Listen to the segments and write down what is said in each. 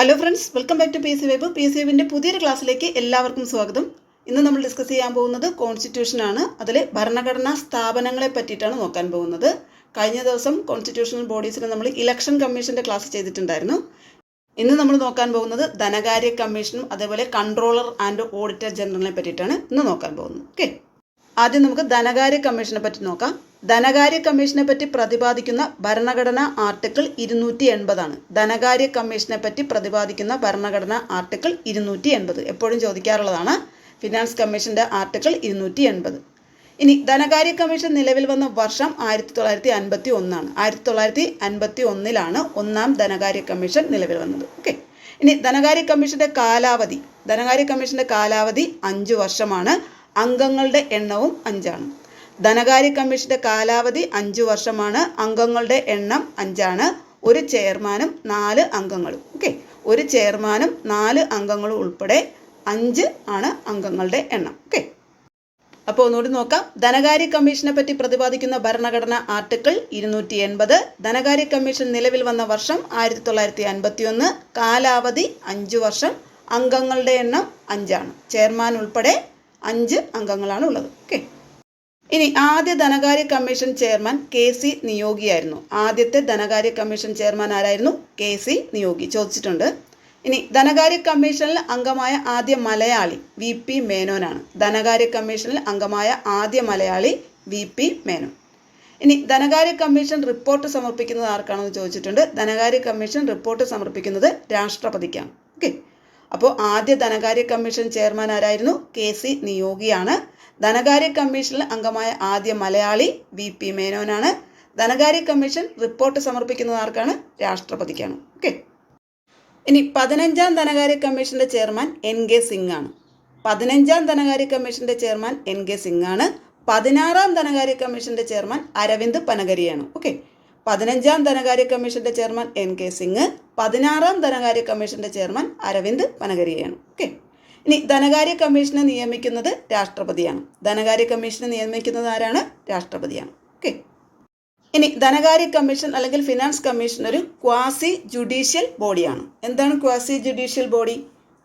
Hello friends welcome back to P C web P C വെബിന്റെ പുതിയൊരു ക്ലാസ്സിലേക്ക് എല്ലാവർക്കും സ്വാഗതം. ഇന്ന് നമ്മൾ ഡിസ്കസ് ചെയ്യാൻ പോകുന്നത് കോൺസ്റ്റിറ്റ്യൂഷനാണ് അതിൽ ഭരണഘടനാ സ്ഥാപനങ്ങളെ പറ്റിയിട്ടാണ് നോക്കാൻ പോകുന്നത്. കഴിഞ്ഞ ദിവസം കോൺസ്റ്റിറ്റ്യൂഷണൽ ബോഡീസിന് നമ്മൾ ഇലക്ഷൻ കമ്മീഷന്റെ ക്ലാസ് ചെയ്തിട്ടുണ്ടായിരുന്നു. ഇന്ന് നമ്മൾ നോക്കാൻ പോകുന്നത് ധനകാര്യ കമ്മീഷനും അതേപോലെ കൺട്രോളർ ആൻഡ് ഓഡിറ്റർ ജനറലിനെ പറ്റിയിട്ടാണ് ഇന്ന് നോക്കാൻ പോകുന്നത്. ഓക്കെ ആദ്യം നമുക്ക് ധനകാര്യ കമ്മീഷനെ പറ്റി നോക്കാം. ധനകാര്യ കമ്മീഷനെ പറ്റി പ്രതിപാദിക്കുന്ന ഭരണഘടന ആർട്ടിക്കിൾ ഇരുന്നൂറ്റി എൺപതാണ് ധനകാര്യ കമ്മീഷനെ പറ്റി പ്രതിപാദിക്കുന്ന ഭരണഘടന ആർട്ടിക്കിൾ ഇരുന്നൂറ്റി എൺപത് എപ്പോഴും ചോദിക്കാറുള്ളതാണ് ഫിനാൻസ് കമ്മീഷന്റെ ആർട്ടിക്കിൾ ഇരുന്നൂറ്റി എൺപത് ഇനി ധനകാര്യ കമ്മീഷൻ നിലവിൽ വന്ന വർഷം ആയിരത്തി തൊള്ളായിരത്തി അൻപത്തി ഒന്നാണ് ആയിരത്തി തൊള്ളായിരത്തി അൻപത്തി ഒന്നിലാണ് ഒന്നാം ധനകാര്യ കമ്മീഷൻ നിലവിൽ വന്നത്. ഓക്കെ. ഇനി ധനകാര്യ കമ്മീഷന്റെ കാലാവധി. ധനകാര്യ കമ്മീഷന്റെ കാലാവധി അഞ്ച് വർഷമാണ്. അംഗങ്ങളുടെ എണ്ണവും അഞ്ചാണ്. ധനകാര്യ കമ്മീഷന്റെ കാലാവധി അഞ്ച് വർഷമാണ്. അംഗങ്ങളുടെ എണ്ണം അഞ്ചാണ്. ഒരു ചെയർമാനും നാല് അംഗങ്ങളും. ഓക്കെ. ഒരു ചെയർമാനും നാല് അംഗങ്ങളും ഉൾപ്പെടെ അഞ്ച് ആണ് അംഗങ്ങളുടെ എണ്ണം. ഓക്കെ. അപ്പോൾ ഒന്നുകൂടി നോക്കാം. ധനകാര്യ കമ്മീഷനെ പറ്റി പ്രതിപാദിക്കുന്ന ഭരണഘടന ആർട്ടിക്കിൾ ഇരുന്നൂറ്റി എൺപത് ധനകാര്യ കമ്മീഷൻ നിലവിൽ വന്ന വർഷം ആയിരത്തി തൊള്ളായിരത്തി അൻപത്തി ഒന്ന് കാലാവധി അഞ്ച് വർഷം. അംഗങ്ങളുടെ എണ്ണം അഞ്ചാണ്. ചെയർമാൻ ഉൾപ്പെടെ അഞ്ച് അംഗങ്ങളാണ് ഉള്ളത്. ഓക്കെ. ഇനി ആദ്യ ധനകാര്യ കമ്മീഷൻ ചെയർമാൻ കെ സി നിയോഗിയായിരുന്നു. ആദ്യത്തെ ധനകാര്യ കമ്മീഷൻ ചെയർമാൻ ആരായിരുന്നു? കെ സി നിയോഗി ചോദിച്ചിട്ടുണ്ട്. ഇനി ധനകാര്യ കമ്മീഷനിൽ അംഗമായ ആദ്യ മലയാളി വി പി മേനോനാണ്. ധനകാര്യ കമ്മീഷനിൽ അംഗമായ ആദ്യ മലയാളി വി പി മേനോൻ. ഇനി ധനകാര്യ കമ്മീഷൻ റിപ്പോർട്ട് സമർപ്പിക്കുന്നത് ആർക്കാണെന്ന് ചോദിച്ചിട്ടുണ്ട്. ധനകാര്യ കമ്മീഷൻ റിപ്പോർട്ട് സമർപ്പിക്കുന്നത് രാഷ്ട്രപതിക്കാണ്. ഓക്കെ. അപ്പോൾ ആദ്യ ധനകാര്യ കമ്മീഷൻ ചെയർമാൻ ആരായിരുന്നു? കെ സി നിയോഗിയാണ്. ധനകാര്യ കമ്മീഷനിൽ അംഗമായ ആദ്യ മലയാളി വി പി മേനോനാണ്. ധനകാര്യ കമ്മീഷൻ റിപ്പോർട്ട് സമർപ്പിക്കുന്നത് ആർക്കാണ്? രാഷ്ട്രപതിക്കാണ്. ഓക്കെ. ഇനി പതിനഞ്ചാം ധനകാര്യ കമ്മീഷന്റെ ചെയർമാൻ എൻ കെ സിംഗ് ആണ് പതിനഞ്ചാം ധനകാര്യ കമ്മീഷന്റെ ചെയർമാൻ എൻ കെ സിംഗ് ആണ് പതിനാറാം ധനകാര്യ കമ്മീഷന്റെ ചെയർമാൻ അരവിന്ദ് പനഗരിയാണ്. ഓക്കെ. പതിനഞ്ചാം ധനകാര്യ കമ്മീഷന്റെ ചെയർമാൻ എൻ കെ സിംഗ് പതിനാറാം ധനകാര്യ കമ്മീഷന്റെ ചെയർമാൻ അരവിന്ദ് പനഗരിയാണ് ഓക്കെ. ഇനി ധനകാര്യ കമ്മീഷനെ നിയമിക്കുന്നത് രാഷ്ട്രപതിയാണ്. ധനകാര്യ കമ്മീഷനെ നിയമിക്കുന്നത് ആരാണ്? രാഷ്ട്രപതിയാണ്. ഓക്കെ. ഇനി ധനകാര്യ കമ്മീഷൻ അല്ലെങ്കിൽ ഫിനാൻസ് കമ്മീഷൻ ഒരു ക്വാസി ജുഡീഷ്യൽ ബോഡിയാണ്. എന്താണ് ക്വാസി ജുഡീഷ്യൽ ബോഡി?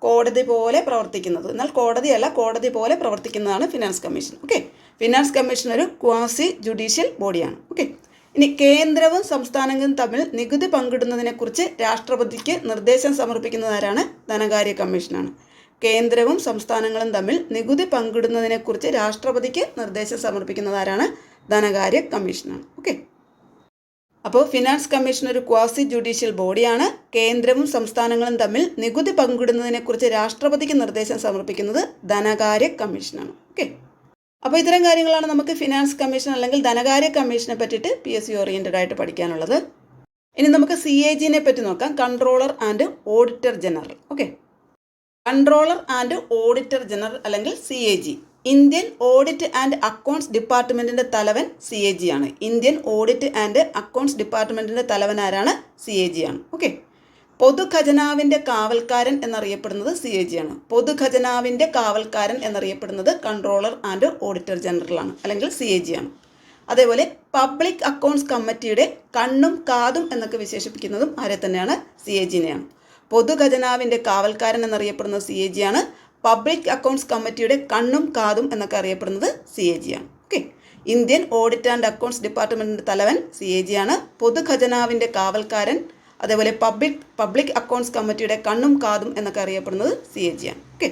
കോടതി പോലെ പ്രവർത്തിക്കുന്നത്. എന്നാൽ കോടതിയല്ല കോടതി പോലെ പ്രവർത്തിക്കുന്നതാണ് finance commission. Okay. Finance commission ഒരു ക്വാസി ജുഡീഷ്യൽ ബോഡിയാണ്. ഓക്കെ. ഇനി കേന്ദ്രവും സംസ്ഥാനങ്ങളും തമ്മിൽ നികുതി പങ്കിടുന്നതിനെക്കുറിച്ച് രാഷ്ട്രപതിക്ക് നിർദ്ദേശം സമർപ്പിക്കുന്നതാരാണ് ധനകാര്യ കമ്മീഷനാണ്. കേന്ദ്രവും സംസ്ഥാനങ്ങളും തമ്മിൽ നികുതി പങ്കിടുന്നതിനെക്കുറിച്ച് രാഷ്ട്രപതിക്ക് നിർദ്ദേശം സമർപ്പിക്കുന്നതാരാണ് ധനകാര്യ കമ്മീഷനാണ്. ഓക്കെ. അപ്പോൾ ഫിനാൻസ് കമ്മീഷൻ ഒരു ക്വാസി ജുഡീഷ്യൽ ബോഡിയാണ്. കേന്ദ്രവും സംസ്ഥാനങ്ങളും തമ്മിൽ നികുതി പങ്കിടുന്നതിനെക്കുറിച്ച് രാഷ്ട്രപതിക്ക് നിർദ്ദേശം സമർപ്പിക്കുന്നത് ധനകാര്യ കമ്മീഷനാണ്. ഓക്കെ. അപ്പോൾ ഇത്തരം കാര്യങ്ങളാണ് നമുക്ക് ഫിനാൻസ് കമ്മീഷൻ അല്ലെങ്കിൽ ധനകാര്യ കമ്മീഷനെ പറ്റിയിട്ട് പി എസ് സി ഓറിയന്റഡ് ആയിട്ട് പഠിക്കാനുള്ളത്. ഇനി നമുക്ക് സി എ ജിനെ പറ്റി നോക്കാം. Controller and auditor general okay controller and auditor general അല്ലെങ്കിൽ C A G Indian audit and accounts ഡിപ്പാർട്ട്മെന്റിന്റെ തലവൻ സി എ ജി ആണ്. ഇന്ത്യൻ ഓഡിറ്റ് ആൻഡ് അക്കൗണ്ട്സ് ഡിപ്പാർട്ട്മെന്റിന്റെ തലവൻ ആരാണ്? സി എ ജി ആണ്. ഓക്കെ പൊതുഖജനാവിന്റെ കാവൽക്കാരൻ എന്നറിയപ്പെടുന്നത് സി എ ജി ആണ്. പൊതുഖജനാവിന്റെ കാവൽക്കാരൻ എന്നറിയപ്പെടുന്നത് കൺട്രോളർ ആൻഡ് ഓഡിറ്റർ ജനറൽ ആണ് അല്ലെങ്കിൽ സി എ ജി ആണ്. അതേപോലെ പബ്ലിക് അക്കൗണ്ട്സ് കമ്മിറ്റിയുടെ കണ്ണും കാതും എന്നൊക്കെ വിശേഷിപ്പിക്കുന്നതും ആരെ തന്നെയാണ്? C A ജിനെയാണ്. പൊതുഖജനാവിന്റെ കാവൽക്കാരൻ എന്നറിയപ്പെടുന്നത് സി എ ജി ആണ്. പബ്ലിക് അക്കൗണ്ട്സ് കമ്മിറ്റിയുടെ കണ്ണും കാതും എന്നൊക്കെ അറിയപ്പെടുന്നത് സി എ ജി ആണ്. Okay. Indian audit and accounts ഡിപ്പാർട്ട്മെന്റിന്റെ തലവൻ സി എ ജി ആണ്. പൊതുഖജനാവിന്റെ കാവൽക്കാരൻ അതേപോലെ പബ്ലിക് പബ്ലിക് അക്കൗണ്ട്സ് കമ്മിറ്റിയുടെ കണ്ണും കാതും എന്നൊക്കെ അറിയപ്പെടുന്നത് സി എ ജി ആണ്. ഓക്കെ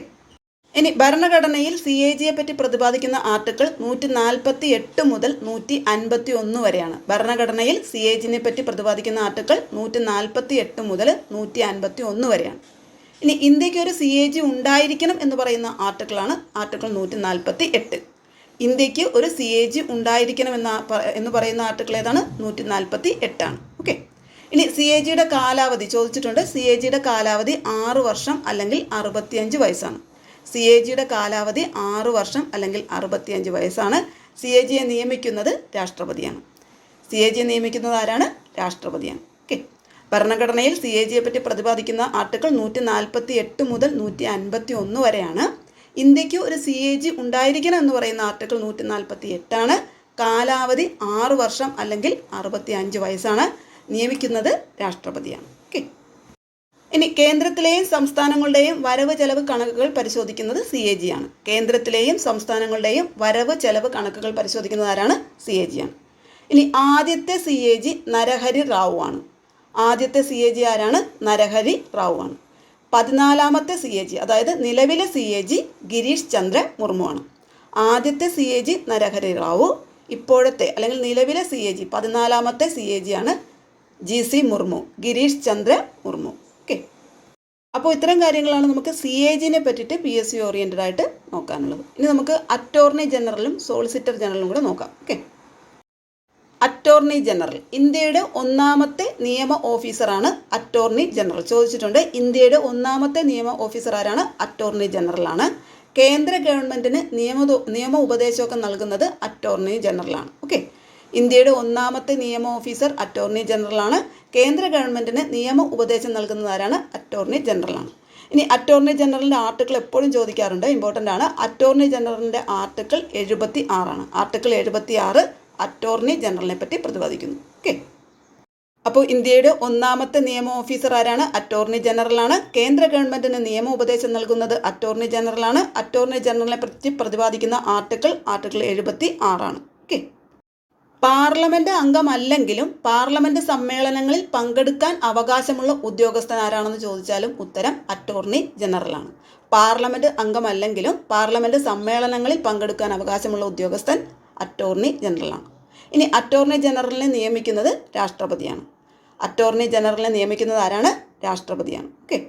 ഇനി ഭരണഘടനയിൽ സി എ ജിയെ പറ്റി പ്രതിപാദിക്കുന്ന ആർട്ടിക്കിൾ നൂറ്റി നാൽപ്പത്തി എട്ട് മുതൽ നൂറ്റി അൻപത്തി ഒന്ന് വരെയാണ്. ഭരണഘടനയിൽ സി എ ജിനെ പറ്റി പ്രതിപാദിക്കുന്ന ആർട്ടിക്കിൾ നൂറ്റി നാൽപ്പത്തി എട്ട് മുതൽ നൂറ്റി അൻപത്തി ഒന്ന് വരെയാണ്. ഇനി ഇന്ത്യയ്ക്ക് ഒരു സി എ ജി ഉണ്ടായിരിക്കണം എന്ന് പറയുന്ന ആർട്ടിക്കിളാണ് ആർട്ടിക്കിൾ നൂറ്റി നാൽപ്പത്തി എട്ട് ഇന്ത്യയ്ക്ക് ഒരു സി എ ജി ഉണ്ടായിരിക്കണം എന്ന എന്ന് പറയുന്ന ആർട്ടിക്കിൾ ഏതാണ്? നൂറ്റി നാൽപ്പത്തി എട്ടാണ് ഓക്കെ ഇനി സി എ ജിയുടെ കാലാവധി ചോദിച്ചിട്ടുണ്ട്. സി എ ജിയുടെ കാലാവധി ആറ് വർഷം അല്ലെങ്കിൽ അറുപത്തിയഞ്ച് വയസ്സാണ്. സി എ ജിയുടെ കാലാവധി ആറ് വർഷം അല്ലെങ്കിൽ അറുപത്തിയഞ്ച് വയസ്സാണ്. സി എ ജിയെ നിയമിക്കുന്നത് രാഷ്ട്രപതിയാണ്. സി എ ജിയെ നിയമിക്കുന്നത് ആരാണ്? രാഷ്ട്രപതിയാണ്. ഓക്കെ. ഭരണഘടനയിൽ സി എ ജിയെ പറ്റി പ്രതിപാദിക്കുന്ന ആർട്ടിക്കിൾ നൂറ്റി നാൽപ്പത്തി എട്ട് മുതൽ നൂറ്റി അൻപത്തി ഒന്ന് വരെയാണ്. ഇന്ത്യയ്ക്ക് ഒരു സി എ ജി ഉണ്ടായിരിക്കണം എന്ന് പറയുന്ന ആർട്ടിക്കിൾ നൂറ്റി നാൽപ്പത്തി എട്ടാണ് കാലാവധി ആറ് വർഷം അല്ലെങ്കിൽ അറുപത്തി അഞ്ച് വയസ്സാണ്. നിയമിക്കുന്നത് രാഷ്ട്രപതിയാണ്. ഓക്കെ ഇനി കേന്ദ്രത്തിലെയും സംസ്ഥാനങ്ങളുടെയും വരവ് ചെലവ് കണക്കുകൾ പരിശോധിക്കുന്നത് സി എ ജി ആണ്. കേന്ദ്രത്തിലെയും സംസ്ഥാനങ്ങളുടെയും വരവ് ചെലവ് കണക്കുകൾ പരിശോധിക്കുന്നത് ആരാണ്? സി എ ജി ആണ്. ഇനി ആദ്യത്തെ C A G Narahari Rao ആണ്. ആദ്യത്തെ സി എ ജി ആരാണ്? നരഹരി റാവു ആണ്. പതിനാലാമത്തെ സി എ ജി അതായത് നിലവിലെ C A G Girish Chandra Murmu ആണ്. ആദ്യത്തെ C A G Narahari Rao ഇപ്പോഴത്തെ അല്ലെങ്കിൽ നിലവിലെ സി എ ജി പതിനാലാമത്തെ സി എ ജി ആണ് G C Murmu Girish Chandra Murmu. Okay അപ്പോൾ ഇത്തരം കാര്യങ്ങളാണ് നമുക്ക് സി എ ജിനെ പറ്റിയിട്ട് പി എസ് സി ഓറിയന്റഡ് ആയിട്ട് നോക്കാനുള്ളത്. ഇനി നമുക്ക് അറ്റോർണി ജനറലും സോളിസിറ്റർ ജനറലും കൂടെ നോക്കാം. ഓക്കെ അറ്റോർണി ജനറൽ ഇന്ത്യയുടെ ഒന്നാമത്തെ നിയമ ഓഫീസറാണ് അറ്റോർണി ജനറൽ ചോദിച്ചിട്ടുണ്ട് ഇന്ത്യയുടെ ഒന്നാമത്തെ നിയമ ഓഫീസർ ആരാണ്? അറ്റോർണി ജനറലാണ് കേന്ദ്ര ഗവൺമെന്റിന് നിയമ നിയമ ഉപദേശമൊക്കെ നൽകുന്നത് അറ്റോർണി ജനറലാണ് ഓക്കെ ഇന്ത്യയുടെ ഒന്നാമത്തെ നിയമ ഓഫീസർ അറ്റോർണി ജനറലാണ്. കേന്ദ്ര ഗവൺമെന്റിന് നിയമ ഉപദേശം നൽകുന്നതാരാണ് അറ്റോർണി ജനറലാണ്. ഇനി അറ്റോർണി ജനറലിന്റെ ആർട്ടിക്കിൾ എപ്പോഴും ചോദിക്കാറുണ്ട്. ഇമ്പോർട്ടന്റ് ആണ്. അറ്റോർണി ജനറലിന്റെ ആർട്ടിക്കിൾ എഴുപത്തി ആറാണ് ആർട്ടിക്കിൾ എഴുപത്തി ആറ് അറ്റോർണി ജനറലിനെ പറ്റി പ്രതിപാദിക്കുന്നു. ഓക്കെ. അപ്പോൾ ഇന്ത്യയുടെ ഒന്നാമത്തെ നിയമ ഓഫീസർ ആരാണ്? അറ്റോർണി ജനറലാണ്. കേന്ദ്ര ഗവൺമെന്റിന് നിയമ ഉപദേശം നൽകുന്നത് അറ്റോർണി ജനറലാണ്. അറ്റോർണി ജനറലിനെ പറ്റി പ്രതിപാദിക്കുന്ന ആർട്ടിക്കിൾ ആർട്ടിക്കിൾ എഴുപത്തി ആറാണ് ഓക്കെ. പാർലമെന്റ് അംഗമല്ലെങ്കിലും പാർലമെന്റ് സമ്മേളനങ്ങളിൽ പങ്കെടുക്കാൻ അവകാശമുള്ള ഉദ്യോഗസ്ഥൻ ആരാണെന്ന് ചോദിച്ചാലും ഉത്തരം അറ്റോർണി ജനറലാണ്. പാർലമെന്റ് അംഗമല്ലെങ്കിലും പാർലമെന്റ് സമ്മേളനങ്ങളിൽ പങ്കെടുക്കാൻ അവകാശമുള്ള ഉദ്യോഗസ്ഥൻ അറ്റോർണി ജനറലാണ്. ഇനി അറ്റോർണി ജനറലിനെ നിയമിക്കുന്നത് രാഷ്ട്രപതിയാണ്. അറ്റോർണി ജനറലിനെ നിയമിക്കുന്നത് ആരാണ്? രാഷ്ട്രപതിയാണ്. ഓക്കെ.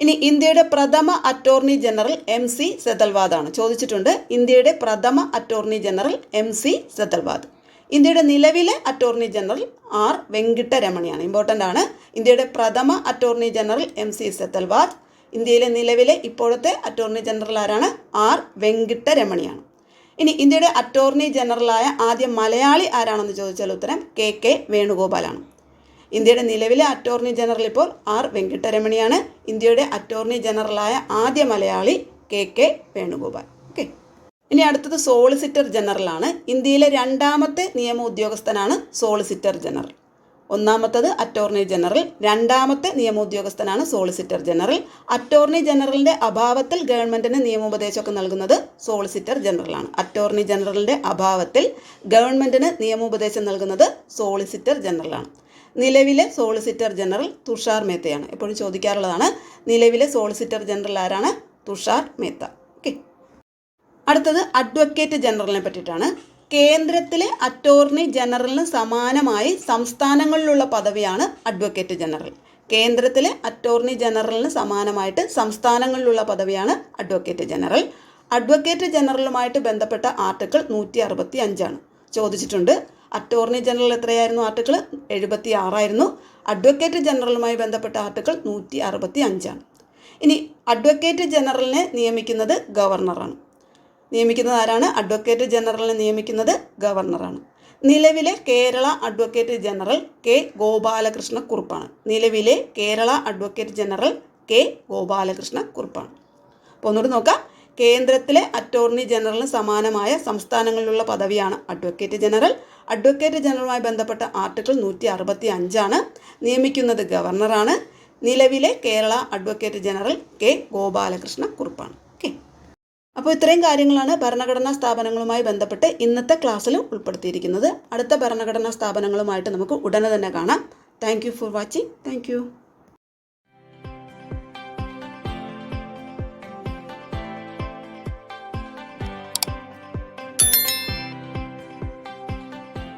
ഇനി ഇന്ത്യയുടെ പ്രഥമ attorney general M C Setalvad ആണ്. ചോദിച്ചിട്ടുണ്ട് ഇന്ത്യയുടെ പ്രഥമ attorney general M C Setalvad. ഇന്ത്യയുടെ നിലവിലെ അറ്റോർണി ജനറൽ ആർ വെങ്കിട്ടരമണിയാണ് ഇമ്പോർട്ടന്റ് ആണ്. ഇന്ത്യയുടെ പ്രഥമ attorney general M C Setalvad ഇന്ത്യയിലെ നിലവിലെ ഇപ്പോഴത്തെ അറ്റോർണി ജനറൽ ആരാണ്? ആർ വെങ്കിട്ടരമണിയാണ് ഇനി ഇന്ത്യയുടെ അറ്റോർണി ജനറലായ ആദ്യ മലയാളി ആരാണെന്ന് ചോദിച്ചാൽ ഉത്തരം കെ കെ വേണുഗോപാലാണ്. ഇന്ത്യയുടെ നിലവിലെ അറ്റോർണി ജനറൽ ഇപ്പോൾ ആർ വെങ്കിട്ടരമണിയാണ് ഇന്ത്യയുടെ അറ്റോർണി ജനറലായ ആദ്യ മലയാളി കെ കെ വേണുഗോപാൽ. ഇനി അടുത്തത് സോളിസിറ്റർ ജനറലാണ് ഇന്ത്യയിലെ രണ്ടാമത്തെ നിയമ ഉദ്യോഗസ്ഥനാണ് സോളിസിറ്റർ ജനറൽ ഒന്നാമത്തത് അറ്റോർണി ജനറൽ രണ്ടാമത്തെ നിയമ ഉദ്യോഗസ്ഥനാണ് സോളിസിറ്റർ ജനറൽ അറ്റോർണി ജനറലിന്റെ അഭാവത്തിൽ ഗവൺമെന്റിന് നിയമോപദേശമൊക്കെ നൽകുന്നത് സോളിസിറ്റർ ജനറലാണ് അറ്റോർണി ജനറലിന്റെ അഭാവത്തിൽ ഗവൺമെന്റിന് നിയമോപദേശം നൽകുന്നത് സോളിസിറ്റർ ജനറലാണ് നിലവിലെ സോളിസിറ്റർ ജനറൽ തുഷാർ മേത്തയാണ്. എപ്പോഴും ചോദിക്കാറുള്ളതാണ് നിലവിലെ സോളിസിറ്റർ ജനറൽ ആരാണ്? തുഷാർ മേത്ത. ഓക്കെ അടുത്തത് അഡ്വക്കേറ്റ് ജനറലിനെ പറ്റിയിട്ടാണ്. കേന്ദ്രത്തിലെ അറ്റോർണി ജനറലിന് സമാനമായി സംസ്ഥാനങ്ങളിലുള്ള പദവിയാണ് അഡ്വക്കേറ്റ് ജനറൽ. കേന്ദ്രത്തിലെ അറ്റോർണി ജനറലിന് സമാനമായിട്ട് സംസ്ഥാനങ്ങളിലുള്ള പദവിയാണ് അഡ്വക്കേറ്റ് ജനറൽ. അഡ്വക്കേറ്റ് ജനറലുമായിട്ട് ബന്ധപ്പെട്ട ആർട്ടിക്കിൾ നൂറ്റി അറുപത്തി അഞ്ചാണ് ചോദിച്ചിട്ടുണ്ട് അറ്റോർണി ജനറൽ എത്രയായിരുന്നു ആർട്ടിക്കിൾ എഴുപത്തി ആറായിരുന്നു അഡ്വക്കേറ്റ് ജനറലുമായി ബന്ധപ്പെട്ട ആർട്ടിക്കിൾ നൂറ്റി അറുപത്തി അഞ്ചാണ് ഇനി അഡ്വക്കേറ്റ് ജനറലിനെ നിയമിക്കുന്നത് ഗവർണറാണ്. നിയമിക്കുന്നത് ആരാണ്? അഡ്വക്കേറ്റ് ജനറലിനെ നിയമിക്കുന്നത് ഗവർണറാണ് നിലവിലെ Kerala advocate general K Gopalakrishna കുറുപ്പാണ് നിലവിലെ Kerala advocate general K Gopalakrishna കുറുപ്പാണ് അപ്പോൾ ഒന്നുകൂടി നോക്കാം. കേന്ദ്രത്തിലെ അറ്റോർണി ജനറലിന് സമാനമായ സംസ്ഥാനങ്ങളിലുള്ള പദവിയാണ് അഡ്വക്കേറ്റ് ജനറൽ അഡ്വക്കേറ്റ് ജനറലുമായി ബന്ധപ്പെട്ട ആർട്ടിക്കിൾ നൂറ്റി അറുപത്തി അഞ്ചാണ് നിയമിക്കുന്നത് ഗവർണറാണ് നിലവിലെ Kerala advocate general K Gopalakrishna കുറുപ്പാണ് okay അപ്പോൾ ഇത്രയും കാര്യങ്ങളാണ് ഭരണഘടനാ സ്ഥാപനങ്ങളുമായി ബന്ധപ്പെട്ട് ഇന്നത്തെ ക്ലാസ്സിൽ ഉൾപ്പെടുത്തിയിരിക്കുന്നത്. അടുത്ത ഭരണഘടനാ സ്ഥാപനങ്ങളുമായിട്ട് നമുക്ക് ഉടനെ തന്നെ കാണാം. Thank for watching thank